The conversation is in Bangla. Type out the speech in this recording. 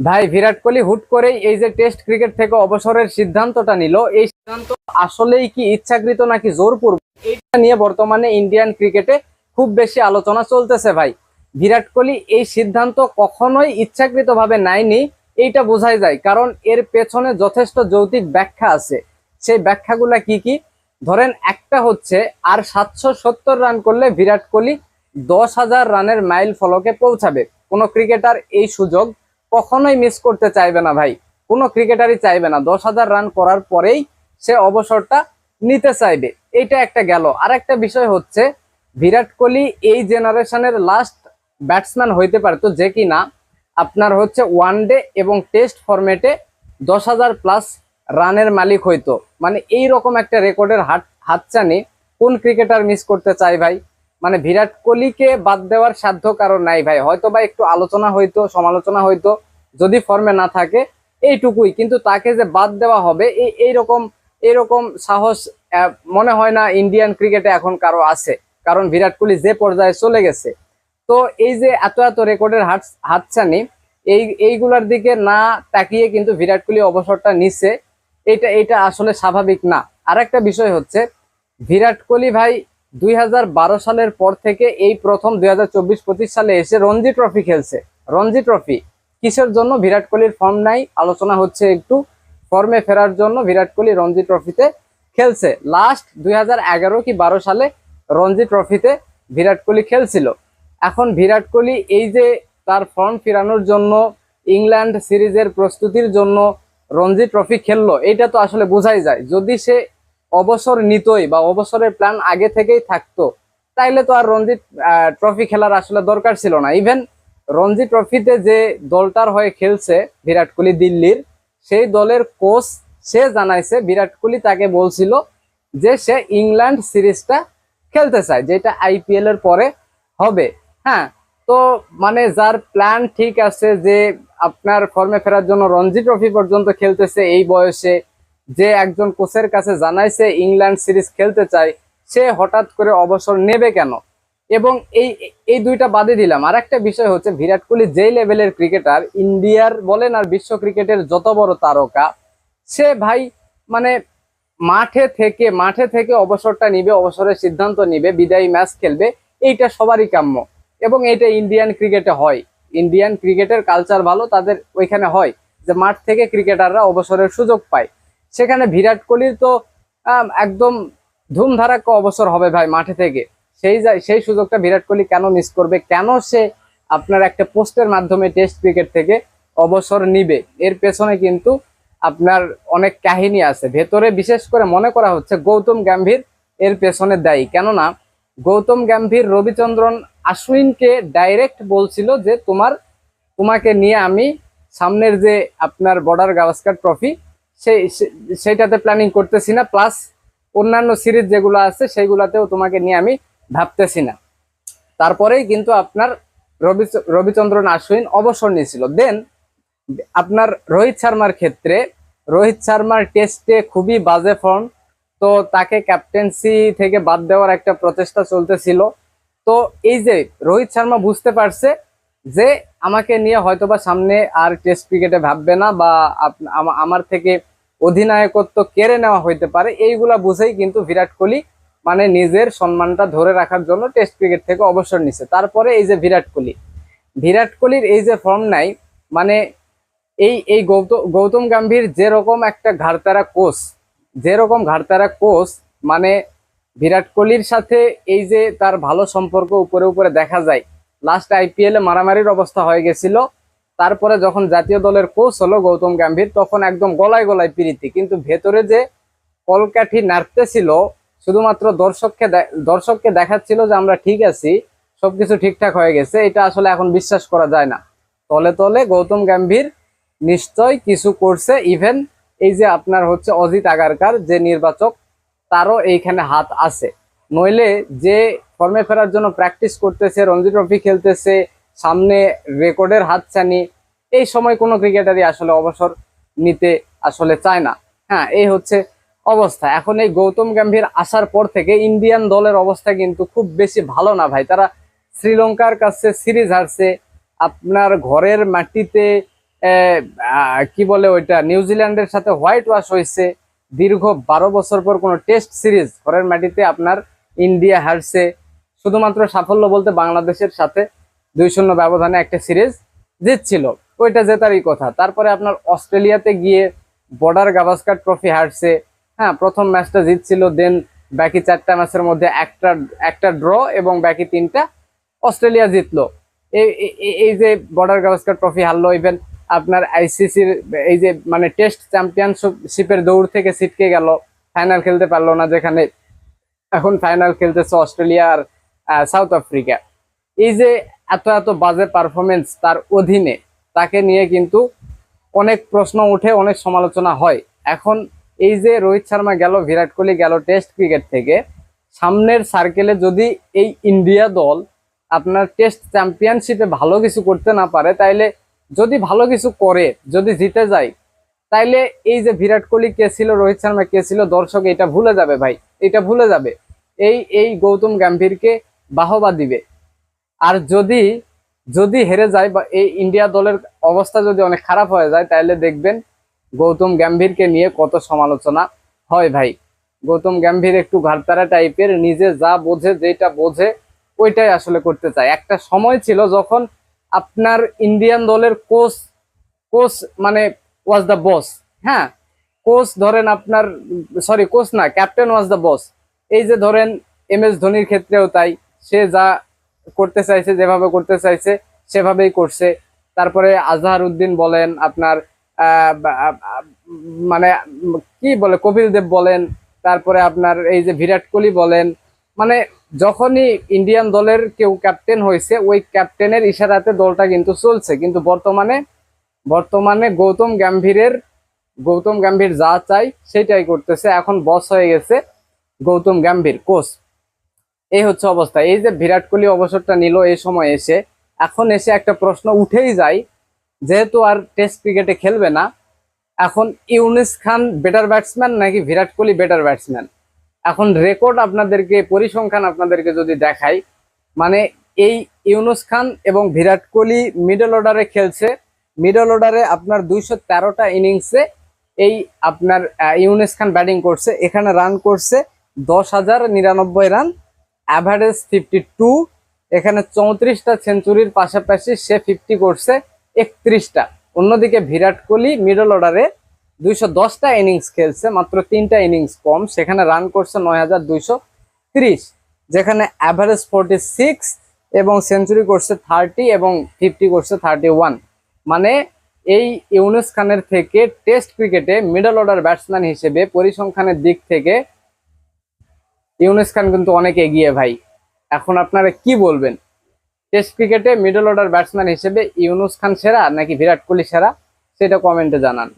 ভাই, বিরাট কোহলি হুট করেই এই যে টেস্ট ক্রিকেট থেকে অবসরের সিদ্ধান্তটা নিল। এই সিদ্ধান্ত আসলেই কি ইচ্ছাকৃত নাকি জোরপূর্বক? এইটা নিয়ে বর্তমানে ইন্ডিয়ান ক্রিকেটে খুব বেশি আলোচনা চলতেছে ভাই। বিরাট কোহলি এই সিদ্ধান্ত কখনোই ইচ্ছাকৃতভাবে নেয়নি, এইটা বোঝাই যায়। কারণ এর পেছনে যথেষ্ট যৌতিক ব্যাখ্যা আছে। সেই ব্যাখ্যাগুলা কি কি? ধরেন, একটা হচ্ছে, আর সাতশো সত্তর রান করলে বিরাট কোহলি দশ হাজার রানের মাইল ফলকে পৌঁছাবে। কোনো ক্রিকেটার এই সুযোগ কখনোই মিস করতে চাইবে না ভাই। কোনো ক্রিকেটারই চাইবে না। দশ হাজার রান করার পরেই সে অবসরটা নিতে চাইবে। এটা একটা গেল। আর একটা বিষয় হচ্ছে, বিরাট কোহলি এই জেনারেশনের লাস্ট ব্যাটসম্যান হইতে পারতো যে কিনা আপনার হচ্ছে ওয়ান ডে এবং টেস্ট ফরম্যাটে দশ হাজার প্লাস রানের মালিক হইতো। মানে এই রকম একটা রেকর্ডের হাত, হাতছানি কোন ক্রিকেটার মিস করতে চাই ভাই? মানে বিরাট কোহলিকে বাদ দেওয়ার সাধ্য কারণ নাই ভাই। হয়তো বা একটু আলোচনা হইতো, সমালোচনা হইতো যদি ফর্মে না থাকে, এইটুকুই। কিন্তু তাকে যে বাদ দেওয়া হবে এই এইরকম এরকম সাহস মনে হয় না ইন্ডিয়ান ক্রিকেটে এখন কারও আছে। কারণ বিরাট কোহলি যে পর্যায়ে চলে গেছে। তো এই যে এত এত রেকর্ডের হাত, হাতছানি, এই, এইগুলার দিকে না তাকিয়ে কিন্তু বিরাট কোহলি অবসরটা নিচ্ছে এটা এটা আসলে স্বাভাবিক না। আর একটা বিষয় হচ্ছে, বিরাট কোহলি ভাই দুই হাজার বারো সালের পর থেকে এই প্রথম দুই হাজার সালে এসে রঞ্জি ট্রফি খেলছে। রঞ্জি ট্রফি। কিসের জন্য? বিরাট কোহলির ফর্ম নাই। আলোচনা হচ্ছে একটু ফর্মে ফেরার জন্য। বিরাট কোহলি রঞ্জি ট্রফিতে খেলছে। লাস্ট দুই হাজার এগারো কি বারো সালে রঞ্জি ট্রফিতে বিরাট কোহলি খেলছিল। এখন বিরাট কোহলি এই যে তার ফর্ম ফেরানোর জন্য, ইংল্যান্ড সিরিজের প্রস্তুতির জন্য রঞ্জি ট্রফি খেললো এটা তো আসলে বোঝাই যায়। যদি সে অবসর নিতই বা অবসরের প্ল্যান আগে থেকেই থাকতো, তাইলে তো আর রঞ্জি ট্রফি খেলার আসলে দরকার ছিল না। ইভেন রঞ্জি ট্রফিতে যে দলটার হয়ে খেলছে বিরাট কোহলি দিল্লির, সেই দলের কোচ সে জানাইছে, বিরাট কোহলি তাকে বলছিল যে সে ইংল্যান্ড সিরিজটা খেলতে চায়, যেটা আইপিএল এর পরে হবে। হ্যাঁ তো মানে যার প্ল্যান ঠিক আছে যে আপনার ফর্মে ফেরার জন্য রঞ্জি ট্রফি পর্যন্ত খেলতেছে, এই বয়সে যে একজন কোচের কাছে জানাইছে, ইংল্যান্ড সিরিজ খেলতে চায়, সে হঠাৎ করে অবসর নেবে কেন? এবং এই এই দুইটা বাদে দিলাম। আর একটা বিষয় হচ্ছে বিরাট কোহলি যেই লেভেলের ক্রিকেটার, ইন্ডিয়ার বলেন আর বিশ্ব ক্রিকেটের যত বড় তারকা, সে ভাই মানে মাঠে থেকে মাঠে থেকে অবসরটা নিবে, অবসরের সিদ্ধান্ত নিবে, বিদায়ী ম্যাচ খেলবে, এইটা সবারই কাম্য। এবং এটা ইন্ডিয়ান ক্রিকেটে হয়। ইন্ডিয়ান ক্রিকেটের কালচার ভালো, তাদের ওইখানে হয় যে মাঠ থেকে ক্রিকেটাররা অবসরের সুযোগ পায়। সেখানে বিরাট কোহলির তো একদম ধুমধারাক্য অবসর হবে ভাই মাঠে থেকে। সেই সেই সুযোগটা বিরাট কোহলি কেন মিস করবে? কেন সে আপনার একটা পোস্টের মাধ্যমে টেস্ট ক্রিকেট থেকে অবসর নিবে? এর পেছনে কিন্তু আপনার অনেক কাহিনী আছে। ভেতরে বিশেষ করে মনে করা হচ্ছে গৌতম গম্ভীর এর পেছনে দায়ী। কেননা গৌতম গম্ভীর রবিচন্দ্রন আশ্বিনকে ডাইরেক্ট বলছিল যে তোমার, তোমাকে নিয়ে আমি সামনের যে আপনার বর্ডার গাভাস্কার ট্রফি সেই সেইটাতে প্ল্যানিং করতেছি না। প্লাস অন্যান্য সিরিজ যেগুলো আছে সেইগুলাতেও তোমাকে নিয়ে আমি ভাবতেছি না। তারপরেই কিন্তু আপনার রবি রবিচন্দ্রন আশ্বিন অবসর নিয়েছিল। দেন আপনার রোহিত শর্মার ক্ষেত্রে, রোহিত শর্মার টেস্টে খুবই বাজে ফর্ম তো তাকে ক্যাপ্টেন্সি থেকে বাদ দেওয়ার একটা প্রচেষ্টা চলতেছিল। তো এই যে রোহিত শর্মা বুঝতে পারছে যে আমাকে নিয়ে হয়তোবা সামনে আর টেস্ট ক্রিকেটে ভাববে না বা আমার থেকে অধিনায়কত্ব কেড়ে নেওয়া হইতে পারে, এইগুলা বুঝেই কিন্তু বিরাট কোহলি মানে নিজের সম্মানটা ধরে রাখার জন্য টেস্ট ক্রিকেট থেকে অবসর নিছে। তারপরে এই যে বিরাট কোহলি। বিরাট কোহলির এই যে ফর্ম নাই মানে এই এই গৌতম গৌতম গম্ভীর যেরকম একটা ঘাড়তারা কোচ যেরকম ঘাড়তারা কোচ মানে বিরাট কোহলির সাথে এই যে তার ভালো সম্পর্ক উপরে উপরে দেখা যায়। লাস্ট আইপিএল মারামারির অবস্থা হয়ে গেছিল। তারপরে যখন জাতীয় দলের কোচ হলো গৌতম গম্ভীর, তখন একদম গলায় গলায় প্রীতি। কিন্তু ভেতরে যে কলকাঠি নাড়তেছিল শুধুমাত্র দর্শককে দর্শককে দেখাচ্ছিল যে আমরা ঠিক আছি, সবকিছু ঠিকঠাক হয়ে গেছে, এটা আসলে এখন বিশ্বাস করা যায় না। তলে তলে গৌতম গম্ভীর নিশ্চয় কিছু করছে ইভেন এই যে আপনার হচ্ছে অজিত আগারকার যে নির্বাচক, তারও এইখানে হাত আছে। নইলে যে ফর্মে ফেরার জন্য প্র্যাকটিস করতেছে, রঞ্জি ট্রফি খেলতেছে, সামনে রেকর্ডের হাতছানি, এই সময় কোনো ক্রিকেটারই আসলে অবসর নিতে আসলে চায় না। হ্যাঁ এই হচ্ছে অবস্থা। এখন এই গৌতম গম্ভীর আসার পর থেকে ইন্ডিয়ান দলের অবস্থা কিন্তু খুব বেশি ভালো না ভাই। তারা শ্রীলঙ্কার কাছে সিরিজ হারছে, আপনার ঘরের মাটিতে কি বলে ওইটা নিউজিল্যান্ডের সাথে হোয়াইট ওয়াশ হয়েছে। দীর্ঘ বারো বছর পর কোনো টেস্ট সিরিজ ঘরের মাটিতে আপনার ইন্ডিয়া হারছে। শুধুমাত্র সাফল্য বলতে বাংলাদেশের সাথে দুই শূন্য ব্যবধানে একটা সিরিজ জিতছিল। ওইটা জেতারই কথা। তারপরে আপনার অস্ট্রেলিয়াতে গিয়ে বর্ডার গাভাস্কার ট্রফি হারছে। হ্যাঁ প্রথম ম্যাচটা জিতছিল দেন বাকি চারটা ম্যাচের মধ্যে একটা একটা ড্র এবং বাকি তিনটা অস্ট্রেলিয়া জিতলো। এই যে বর্ডার গাভাস্কার ট্রফি হারলো ইভেন আপনার আইসিসির এই যে মানে টেস্ট চ্যাম্পিয়নশিপের দৌড় থেকে ছিটকে গেল ফাইনাল খেলতে পারল না, যেখানে এখন ফাইনাল খেলতেছে অস্ট্রেলিয়া আর সাউথ আফ্রিকা এই যে এত এত বাজে পারফরমেন্স তার অধীনে, তাকে নিয়ে কিন্তু অনেক প্রশ্ন উঠে, অনেক সমালোচনা হয়। এখন এই যে রোহিত শর্মা গেল, বিরাট কোহলি গেল টেস্ট ক্রিকেট থেকে। সামনের সার্কেলে যদি এই ইন্ডিয়া দল আপনার টেস্ট চ্যাম্পিয়নশিপে ভালো কিছু করতে না পারে, তাইলে যদি ভালো কিছু করে, যদি জিতে যায়, তাইলে এই যে বিরাট কোহলি কে ছিল, রোহিত শর্মা কে ছিল, দর্শক এটা ভুলে যাবে ভাই, এটা ভুলে যাবে। এই এই গৌতম গাম্ভীরকে বাহবা দিবে। আর যদি যদি হেরে যায় বা এই ইন্ডিয়া দলের অবস্থা যদি অনেক খারাপ হয়ে যায় তাহলে দেখবেন গৌতম গম্ভীরকে নিয়ে কত সমালোচনা। হয় ভাই, গৌতম গম্ভীর একটু ঘাটতারা টাইপের, নিজে যা বোঝে, যেটা বোঝে, ওইটাই আসলে করতে চায়। একটা সময় ছিল যখন আপনার ইন্ডিয়ান দলের কোচ কোচ মানে ওয়াজ দ্য বস হ্যাঁ? কোচ ধরেন আপনার সরি কোচ না ক্যাপ্টেন ওয়াজ দ্য বস এই যে ধরেন এম এস ধোনির ক্ষেত্রেও তাই, সে যা করতে চাইছে, যেভাবে করতে চাইছে, সেভাবেই করছে। তারপরে আজহার উদ্দিন বলেন, আপনার মানে কি বলে, কপিল দেব বলেন, তারপরে আপনার এই যে বিরাট কোহলি বলেন মানে যখনই ইন্ডিয়ান দলের কেউ ক্যাপ্টেন হয়েছে, ওই ক্যাপ্টেনের ইশারাতে দলটা কিন্তু চলছে। কিন্তু বর্তমানে বর্তমানে গৌতম গাম্ভীরের, গৌতম গাম্ভীর যা চাই সেটাই করতেছে। এখন বস হয়ে গেছে গৌতম গাম্ভীর কোচ এই হচ্ছে অবস্থা। এই যে বিরাট কোহলি অবসরটা নিল এই সময় এসে, এখন এসে একটা প্রশ্ন উঠেই যায় যেহেতু আর টেস্ট ক্রিকেটে খেলবে না, এখন ইউনিস খান বেটার ব্যাটসম্যান নাকি বিরাট কোহলি বেটার ব্যাটসম্যান এখন রেকর্ড আপনাদেরকে, পরিসংখ্যান আপনাদেরকে যদি দেখাই মানে এই ইউনুস খান এবং বিরাট কোহলি মিডল অর্ডারে খেলছে মিডল অর্ডারে আপনার দুইশো তেরোটা ইনিংসে এই আপনার ইউনুস খান ব্যাটিং করছে। এখানে রান করছে দশ হাজার নিরানব্বই রান অ্যাভারেজ ফিফটি টু এখানে চৌত্রিশটা সেঞ্চুরির পাশাপাশি সে ফিফটি করছে। একত্রিশটা। অন্যদিকে বিরাট কোহলি মিডল অর্ডারে দুইশো দশটা ইনিংস খেলছে, মাত্র তিনটা ইনিংস কম। সেখানে রান করছে নয় হাজার দুইশো ত্রিশ। যেখানে অ্যাভারেজ ফোরটি সিক্স এবং সেঞ্চুরি করছে থার্টি এবং ফিফটি করছে থার্টি ওয়ান মানে এই ইউনুস খানের থেকে টেস্ট ক্রিকেটে মিডল অর্ডার ব্যাটসম্যান হিসেবে পরিসংখ্যানের দিক থেকে ইউনুস খান কিন্তু অনেক এগিয়ে ভাই। এখন আপনারা কি বলবেন? টেস্ট ক্রিকেটে মিডল অর্ডার ব্যাটসম্যান হিসেবে ইউনুস খান সেরা নাকি বিরাট কোহলি সেরা, সেটা কমেন্টে জানান।